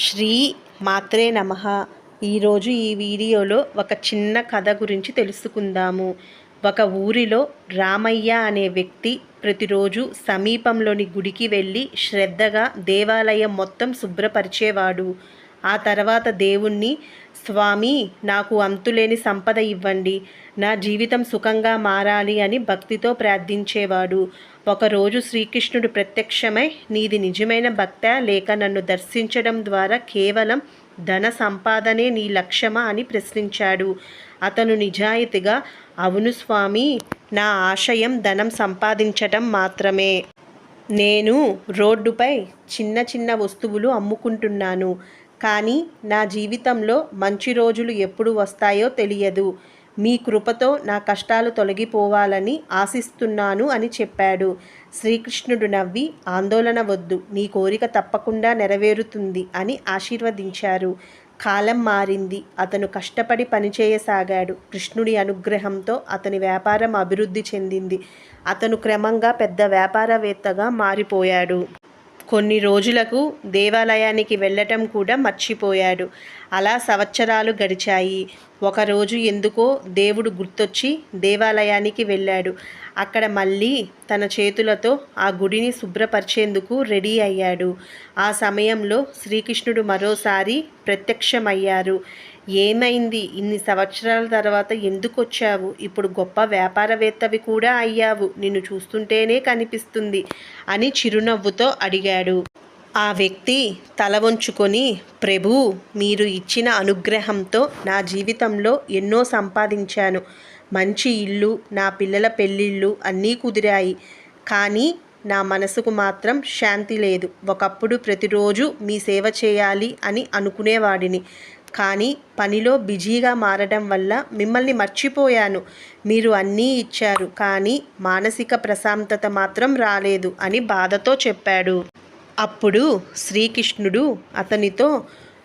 శ్రీ మాత్రే నమ. ఈరోజు ఈ వీడియోలో ఒక చిన్న కథ గురించి తెలుసుకుందాము. ఒక ఊరిలో రామయ్య అనే వ్యక్తి ప్రతిరోజు సమీపంలోని గుడికి వెళ్ళి శ్రద్ధగా దేవాలయం మొత్తం శుభ్రపరిచేవాడు. ఆ తర్వాత దేవుణ్ణి స్వామి నాకు అంతులేని సంపద ఇవ్వండి. నా జీవితం సుఖంగా మారాలి అని భక్తితో ప్రార్థించేవాడు. ఒకరోజు శ్రీకృష్ణుడు ప్రత్యక్షమై నీది నిజమైన భక్త లేక నన్ను దర్శించడం ద్వారా కేవలం ధన సంపాదనే నీ లక్ష్యమా అని ప్రశ్నించాడు. అతను నిజాయితీగా అవును స్వామి నా ఆశయం ధనం సంపాదించటం మాత్రమే. నేను రోడ్డుపై చిన్న చిన్న వస్తువులు అమ్ముకుంటున్నాను. కానీ నా జీవితంలో మంచి రోజులు ఎప్పుడు వస్తాయో తెలియదు. మీ కృపతో నా కష్టాలు తొలగిపోవాలని ఆశిస్తున్నాను అని చెప్పాడు. శ్రీకృష్ణుడు నవ్వి ఆందోళన వద్దు. నీ కోరిక తప్పకుండా నెరవేరుతుంది అని ఆశీర్వదించారు. కాలం మారింది. అతను కష్టపడి పనిచేయసాగాడు కృష్ణుడి అనుగ్రహంతో అతని వ్యాపారం అభివృద్ధి చెందింది. అతను క్రమంగా పెద్ద వ్యాపారవేత్తగా మారిపోయాడు. కొన్ని రోజులకు దేవాలయానికి వెళ్ళటం కూడా మర్చిపోయాడు. అలా సంవత్సరాలు గడిచాయి. ఒకరోజు ఎందుకో దేవుడు గుర్తొచ్చి దేవాలయానికి వెళ్ళాడు. అక్కడ మళ్ళీ తన చేతులతో ఆ గుడిని శుభ్రపరిచేందుకు రెడీ అయ్యాడు. ఆ సమయంలో శ్రీకృష్ణుడు మరోసారి ప్రత్యక్షమయ్యారు. ఏమైంది? ఇన్ని సంవత్సరాల తర్వాత ఎందుకు వచ్చావు ఇప్పుడు గొప్ప వ్యాపారవేత్తవి కూడా అయ్యావు. నిన్ను చూస్తుంటేనే కనిపిస్తుంది అని చిరునవ్వుతో అడిగాడు. ఆ వ్యక్తి తల వంచుకొని ప్రభు మీరు ఇచ్చిన అనుగ్రహంతో నా జీవితంలో ఎన్నో సంపాదించాను. మంచి ఇల్లు నా పిల్లల పెళ్ళిళ్ళు అన్నీ కుదిరాయి. కానీ నా మనసుకు మాత్రం శాంతి లేదు. ఒకప్పుడు ప్రతిరోజు మీ సేవ చేయాలి అని అనుకునేవాడిని. కానీ పనిలో బిజీగా మారడం వల్ల మిమ్మల్ని మర్చిపోయాను. మీరు అన్నీ ఇచ్చారు కానీ మానసిక ప్రశాంతత మాత్రం రాలేదు అని బాధతో చెప్పాడు. అప్పుడు శ్రీకృష్ణుడు అతనితో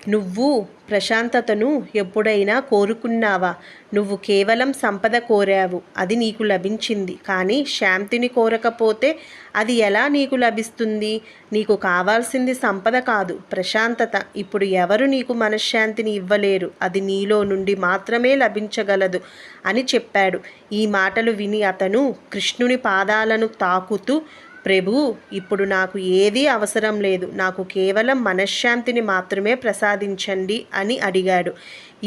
నువ్వు ప్రశాంతతను ఎప్పుడైనా కోరుకున్నావా? నువ్వు కేవలం సంపద కోరావు అది నీకు లభించింది. కానీ శాంతిని కోరకపోతే అది ఎలా నీకు లభిస్తుంది? నీకు కావాల్సింది సంపద కాదు ప్రశాంతత. ఇప్పుడు ఎవరు నీకు మనశ్శాంతిని ఇవ్వలేరు అది నీలో నుండి మాత్రమే లభించగలదు అని చెప్పాడు. ఈ మాటలు విని అతను కృష్ణుని పాదాలను తాకుతూ ప్రభు ఇప్పుడు నాకు ఏదీ అవసరం లేదు. నాకు కేవలం మనశ్శాంతిని మాత్రమే ప్రసాదించండి అని అడిగాడు.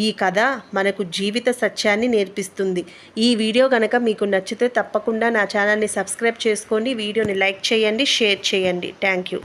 ఈ కథ మనకు జీవిత సత్యాన్ని నేర్పిస్తుంది. ఈ వీడియో కనుక మీకు నచ్చితే తప్పకుండా నా ఛానల్ని సబ్స్క్రైబ్ చేసుకోండి. వీడియోని లైక్ చేయండి షేర్ చేయండి. Thank you.